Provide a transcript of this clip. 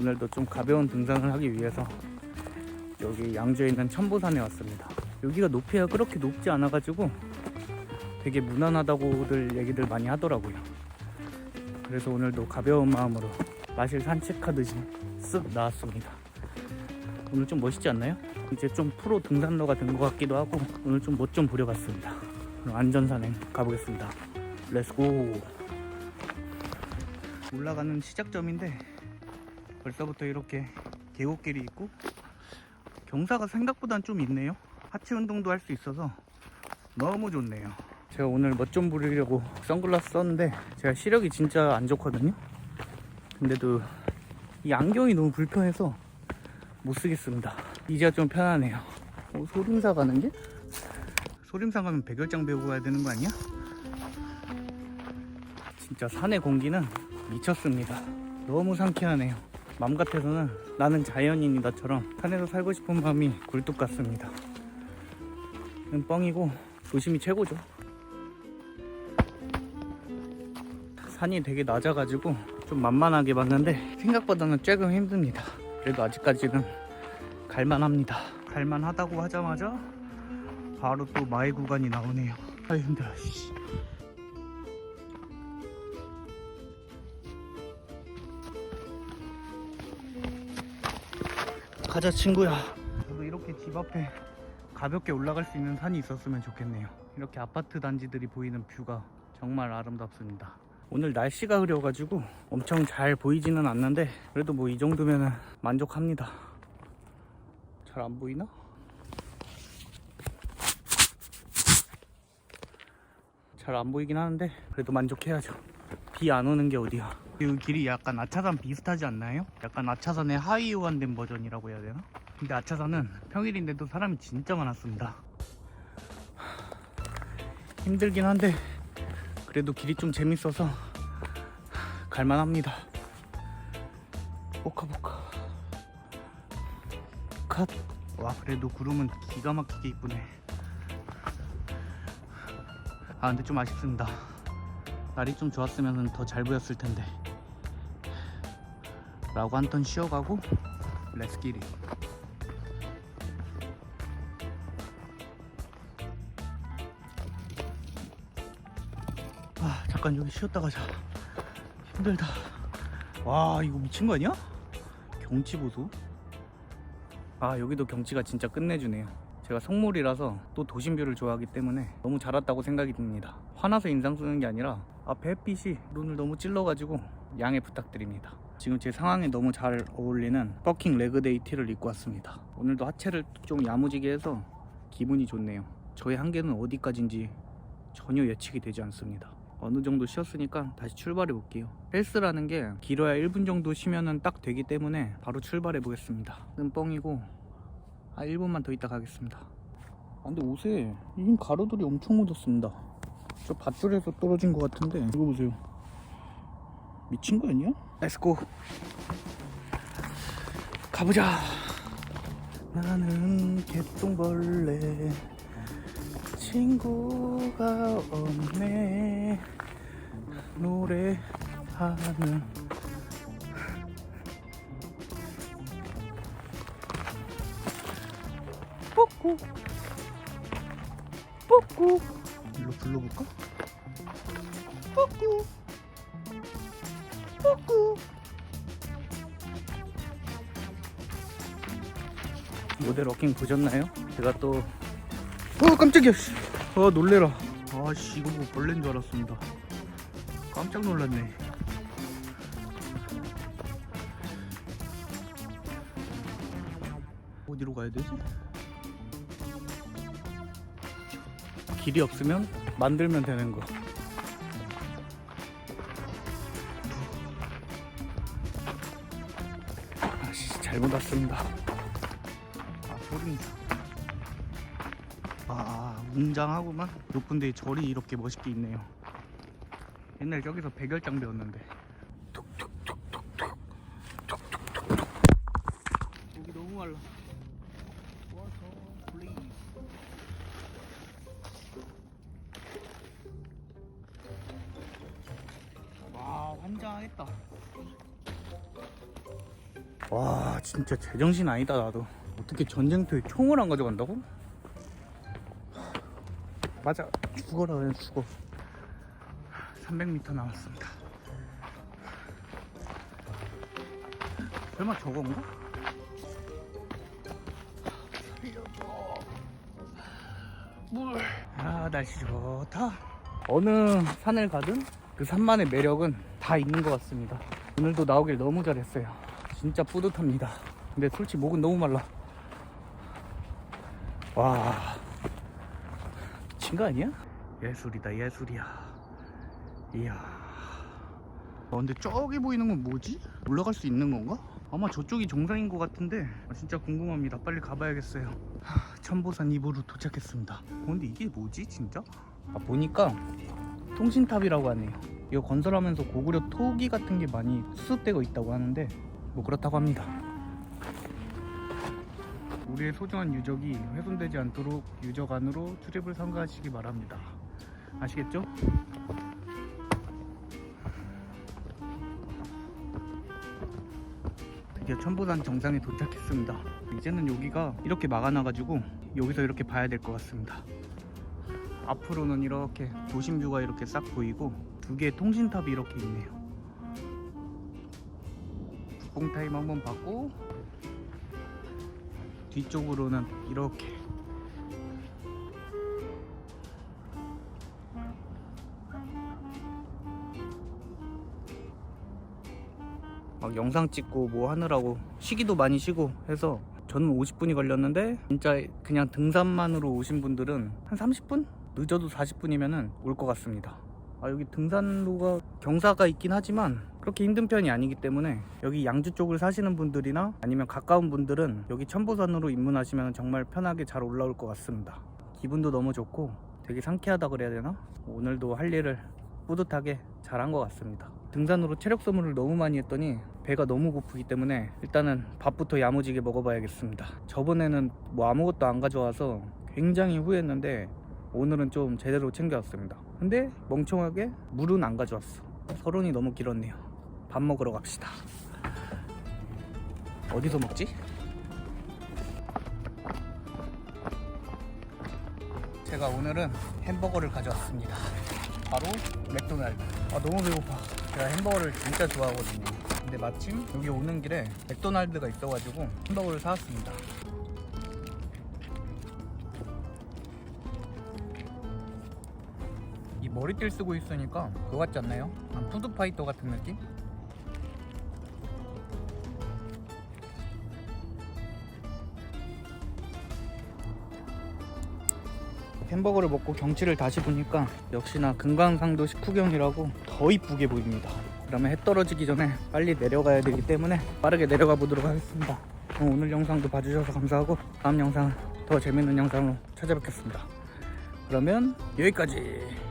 오늘도 좀 가벼운 등산을 하기 위해서 여기 양주에 있는 천보산에 왔습니다. 여기가 높이가 그렇게 높지 않아가지고 되게 무난하다고들 얘기들 많이 하더라고요. 그래서 오늘도 가벼운 마음으로 마실 산책하듯이 쓱 나왔습니다. 오늘 좀 멋있지 않나요? 이제 좀 프로 등산로가 된 것 같기도 하고 오늘 좀 멋 좀 부려봤습니다. 그럼 안전산행 가보겠습니다. 렛츠고! 올라가는 시작점인데 벌써부터 이렇게 계곡길이 있고 경사가 생각보단 좀 있네요. 하체 운동도 할 수 있어서 너무 좋네요. 제가 오늘 멋 좀 부리려고 선글라스 썼는데 제가 시력이 진짜 안 좋거든요. 근데도 이 안경이 너무 불편해서 못 쓰겠습니다. 이제야 좀 편하네요. 어, 소림사 가는 게? 소림사 가면 백열장 배우고 가야 되는 거 아니야? 진짜 산의 공기는 미쳤습니다. 너무 상쾌하네요. 맘 같아서는 나는 자연인이다처럼 산에서 살고 싶은 마음이 굴뚝 같습니다. 는 뻥이고 도심이 최고죠. 산이 되게 낮아가지고 좀 만만하게 봤는데 생각보다는 조금 힘듭니다. 그래도 아직까지는 갈만합니다. 갈만하다고 하자마자 바로 또 마의 구간이 나오네요. 아 힘들어. 가자 친구야. 저도 이렇게 집 앞에 가볍게 올라갈 수 있는 산이 있었으면 좋겠네요. 이렇게 아파트 단지들이 보이는 뷰가 정말 아름답습니다. 오늘 날씨가 흐려가지고 엄청 잘 보이지는 않는데 그래도 뭐 이 정도면 만족합니다. 잘 안 보이나? 잘 안 보이긴 하는데 그래도 만족해야죠. 비 안 오는 게 어디야. 이 길이 약간 아차산 비슷하지 않나요? 약간 아차산의 호환된 버전이라고 해야 되나? 근데 아차산은 평일인데도 사람이 진짜 많았습니다. 힘들긴 한데 그래도 길이 좀 재밌어서 갈만합니다. 보카보카. 컷. 와 그래도 구름은 기가 막히게 이쁘네. 아 근데 좀 아쉽습니다. 날이 좀 좋았으면 더 잘 보였을 텐데. 라고 한 턴 쉬어가고 렛츠기리. 아 잠깐 여기 쉬었다 가 자. 힘들다. 와 이거 미친 거 아니야? 경치 보소. 아 여기도 경치가 진짜 끝내주네요. 제가 성물이라서 또 도심뷰를 좋아하기 때문에 너무 잘 왔다고 생각이 듭니다. 화나서 인상 쓰는 게 아니라 앞에 햇빛이 눈을 너무 찔러가지고 양해 부탁드립니다. 지금 제 상황에 너무 잘 어울리는 버킹 레그데이 티를 입고 왔습니다. 오늘도 하체를 좀 야무지게 해서 기분이 좋네요. 저의 한계는 어디까지인지 전혀 예측이 되지 않습니다. 어느 정도 쉬었으니까 다시 출발해 볼게요. 헬스라는 게 길어야 1분 정도 쉬면은 딱 되기 때문에 바로 출발해 보겠습니다. 은 뻥이고 아 1분만 더 있다 가겠습니다. 아, 근데 옷에 이 가루들이 엄청 묻었습니다. 저 밧줄에서 떨어진 것 같은데. 이거 보세요. 미친 거 아니야? 렛츠고 가보자. 나는 개똥벌레. 친구가 없네. 노래하는. 뽀꾸. 뽀꾸 일로 불러볼까? 뽀꾸 뽀꾸 모델 워킹 보셨나요? 제가 또 어 깜짝이야 씨. 아 놀래라 아씨 이거 뭐 벌레인 줄 알았습니다 깜짝 놀랐네 어디로 가야 되지? 길이 없으면 만들면 되는 거 아씨 잘못 왔습니다 아 소리 아, 웅장하구만. 높은 데 절이 이렇게 멋있게 있네요. 옛날 저기서 백열장 배웠는데. 여기 너무 말라. 환장하겠다. 와 진짜 제정신 아니다 나도 어떻게 전쟁터에 총을 안 가져간다고? 맞아 죽어라 그냥 죽어 300m 남았습니다 설마 저건가? 물. 아 날씨 좋다. 어느 산을 가든 그 산만의 매력은 다 있는 것 같습니다. 오늘도 나오길 너무 잘했어요. 진짜 뿌듯합니다. 근데 솔직히 목은 너무 말라. 와 미친 거 아니야? 예술이다 예술이야. 이야. 어, 근데 저기 보이는 건 뭐지? 올라갈 수 있는 건가? 아마 저쪽이 정상인 것 같은데 아, 진짜 궁금합니다. 빨리 가봐야겠어요. 하, 천보산 입으로 도착했습니다. 어, 근데 이게 뭐지 진짜? 아, 보니까 통신탑이라고 하네요. 이거 건설하면서 고구려 토기 같은 게 많이 수습되고 있다고 하는데 뭐 그렇다고 합니다. 우리의 소중한 유적이 훼손되지 않도록 유적 안으로 출입을 삼가하시기 바랍니다. 아시겠죠? 드디어 천보산 정상에 도착했습니다. 이제는 여기가 이렇게 막아놔가지고 여기서 이렇게 봐야 될 것 같습니다. 앞으로는 이렇게 도심뷰가 이렇게 싹 보이고 두 개의 통신탑이 이렇게 있네요. 북봉 타임 한번 받고 뒤쪽으로는 이렇게 막 영상 찍고 뭐 하느라고 쉬기도 많이 쉬고 해서 저는 50분이 걸렸는데 진짜 그냥 등산만으로 오신 분들은 한 30분? 늦어도 40분이면 올 것 같습니다. 아 여기 등산로가 경사가 있긴 하지만 그렇게 힘든 편이 아니기 때문에 여기 양주 쪽을 사시는 분들이나 아니면 가까운 분들은 여기 천보산으로 입문하시면 정말 편하게 잘 올라올 것 같습니다. 기분도 너무 좋고 되게 상쾌하다 그래야 되나? 오늘도 할 일을 뿌듯하게 잘한 것 같습니다. 등산으로 체력 소모를 너무 많이 했더니 배가 너무 고프기 때문에 일단은 밥부터 야무지게 먹어봐야겠습니다. 저번에는 뭐 아무것도 안 가져와서 굉장히 후회했는데 오늘은 좀 제대로 챙겨왔습니다. 근데 멍청하게 물은 안 가져왔어. 서론이 너무 길었네요. 밥 먹으러 갑시다. 어디서 먹지? 제가 오늘은 햄버거를 가져왔습니다. 바로 맥도날드. 아 너무 배고파. 제가 햄버거를 진짜 좋아하거든요. 근데 마침 여기 오는 길에 맥도날드가 있어가지고 햄버거를 사왔습니다. 머리띠를 쓰고 있으니까 그거 같지 않나요? 한 푸드파이터 같은 느낌? 햄버거를 먹고 경치를 다시 보니까 역시나 금강산도 식후경이라고 더 이쁘게 보입니다. 그러면 해 떨어지기 전에 빨리 내려가야 되기 때문에 빠르게 내려가 보도록 하겠습니다. 오늘 영상도 봐주셔서 감사하고 다음 영상 더 재밌는 영상으로 찾아뵙겠습니다. 그러면 여기까지.